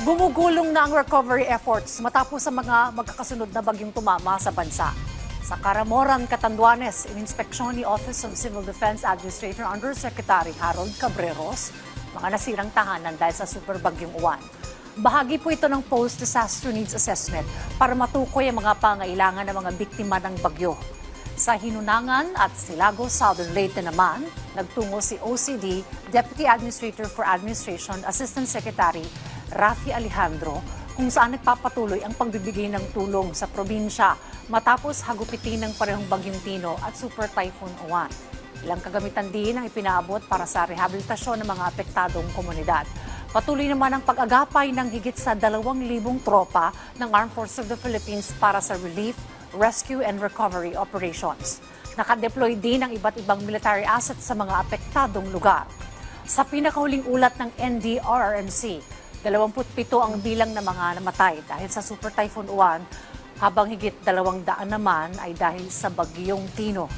Gumugulong na ang recovery efforts matapos sa mga magkakasunod na bagyong tumama sa bansa. Sa Caramoran, Catanduanes, ininspeksyon ni Office of Civil Defense Administrator Undersecretary Harold Cabreros mga nasirang tahanan dahil sa super bagyong uwan. Bahagi po ito ng post-disaster needs assessment para matukoy ang mga pangailangan ng mga biktima ng bagyo. Sa Hinunangan at Silago, Southern Leyte naman, nagtungo si OCD, Deputy Administrator for Administration, Assistant Secretary Rafi Alejandro, kung saan nagpapatuloy ang pagbibigay ng tulong sa probinsya matapos hagupitin ng parehong bagyong Tino at Super Typhoon Uwan. Ilang kagamitan din ang ipinaabot para sa rehabilitasyon ng mga apektadong komunidad. Patuloy naman ang pag-agapay ng higit sa 2,000 tropa ng Armed Forces of the Philippines para sa relief, rescue and recovery operations. Nakadeploy din ang iba't ibang military assets sa mga apektadong lugar. Sa pinakahuling ulat ng NDRRMC, 27 ang bilang ng mga namatay dahil sa Super Typhoon Uwan, habang higit 200 naman ay dahil sa bagyong Tino.